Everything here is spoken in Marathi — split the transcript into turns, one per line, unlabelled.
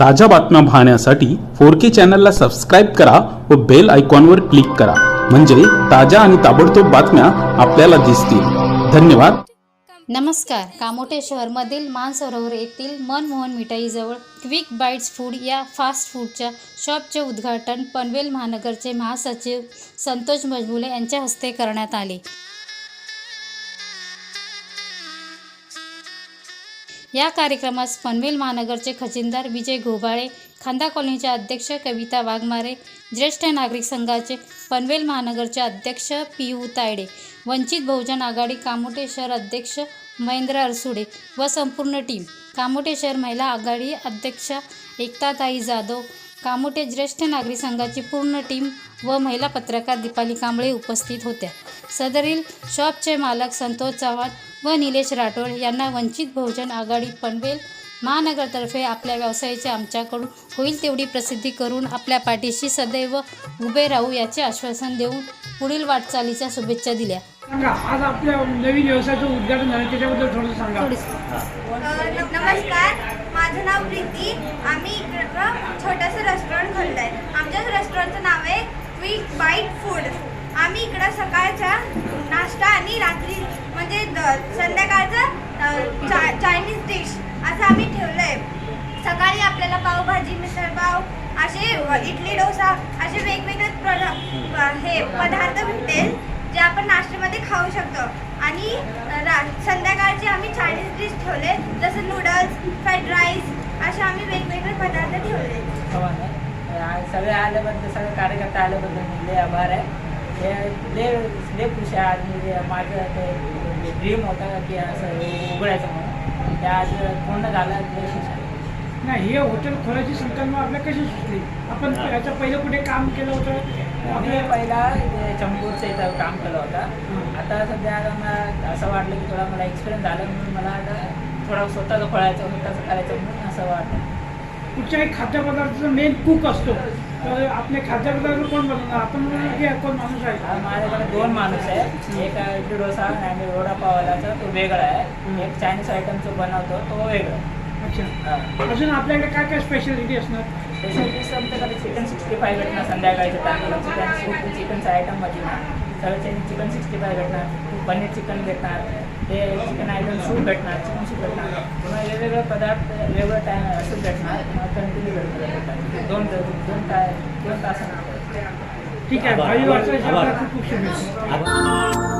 ताज्या बातम्या पाहण्यासाठी फोर के चॅनलला सबस्क्राईब करा व बेल आयकॉनवर क्लिक करा. म्हणजे ताज्या आणि ताबडतोब बातम्या आपल्याला दिसतील. धन्यवाद.
नमस्कार. कामोटे शहरमधील मानसरोवर येथील मनमोहन मिठाईजवळ क्विक बाईट्स फूड या फास्ट फूडच्या शॉपचे उद्घाटन पनवेल महानगरचे महासचिव संतोष मजबुले यांच्या हस्ते करण्यात आले. या कार्यक्रमास पनवेल महानगरचे खजिनदार विजय घोबाळे खांदा कॉलनीचे अध्यक्ष कविता वाघमारे ज्येष्ठ नागरिक संघाचे पनवेल महानगरचे अध्यक्ष पियू तायडे वंचित बहुजन आघाडी कामोटे शहर अध्यक्ष महेंद्र अरसुडे व संपूर्ण टीम कामोटे शहर महिला आघाडी अध्यक्षा एकताताई जाधव कामोठे ज्येष्ठ नागरिक संघाची पूर्ण टीम व महिला पत्रकार दीपाली कांबळे उपस्थित होत्या. सदरील शॉपचे मालक संतोष चव्हाण व निलेश राठोड यांना वंचित बहुजन आघाडी पनवेल महानगरतर्फे आपल्या व्यवसायाची आमच्याकडून होईल तेवढी प्रसिद्धी करून आपल्या पाठीशी सदैव उभे राहू याचे आश्वासन देऊन पुढील वाटचालीच्या शुभेच्छा दिल्या.
सांगा आज आपल्या नवीन व्यवसायाचं उद्घाटन झालं त्याच्याबद्दल थोडं सांगा.
नमस्कार. माझं नाव प्रीती. आम्ही इकडं छोटंसं रेस्टॉरंट खोललं आहे आमच्याच रेस्टॉरंटचं नाव आहे क्विक बाईट फूड आम्ही इकडं सकाळचा नाश्ता आणि रात्री म्हणजे द- संध्याकाळचं चा चायनीज डिश असं आम्ही ठेवलं आहे सकाळी आपल्याला पावभाजी मिसळपाव असे इडली डोसा असे वेगवेगळे प्रोडक्ट हे पदार्थ भेटेल जे आपण नाश्त्यामध्ये खाऊ शकतो. आणि रा संध्याकाळचे आम्ही चायनीज ठेवले जसं नूडल्स फ्राईड राईस असे आम्ही वेगवेगळे पदार्थ ठेवले
सगळे आल्याबद्दल सगळे कार्यकर्ते आल्याबद्दल लय आभार आहे. हे लय लय खुश आहे. आज मी जे माझं ते ड्रीम होता की असं उघडायचं म्हणून. ते आज पूर्ण झालं. लय खुश आहे.
नाही हे हॉटेल खोलायची संकल्पना आपल्या कशी सुचली आपण याच्या पहिलं कुठे काम केलं होतं?
पहिला चंपूरचं इथं काम केलं होतं. आता सध्या मला असं वाटलं की थोडा मला एक्सपिरियन्स झाला म्हणून मला आता थोडा स्वतःचं खोलायचं स्वतःचं करायचं म्हणून असं वाटलं.
कुठच्याही खाद्यपदार्थाचा मेन कुक असतो. तर आपले खाद्यपदार्थ कोण बनवणार? आपण कोण माणूस आहे?
माझ्याकडे दोन माणूस आहे एक इडली डोसा आणि वडापावालाचा तो वेगळा आहे. एक चायनीज आयटमचं बनवतो तो वेगळा
अच्छा. अजून आपल्याकडे काय काय स्पेशालिटी असणार?
स्पेशलिस्ट चिकन सिक्स्टी फाय भेटणार चिकन सूप चिकनचं आयटम भेटणार चिकन सिक्स्टी फाय भेटणार पनीर चिकन भेटणार ते चिकन आयटम सूप भेटणार चिकन सूप भेटणार. पुन्हा वेगवेगळे पदार्थ वेगळं टाईम सूप भेटणार कंटिन्यू भेटणार. दोन दोन तास दोन तासानंतर
ठीक आहे. भावी खूप शुभेच्छा.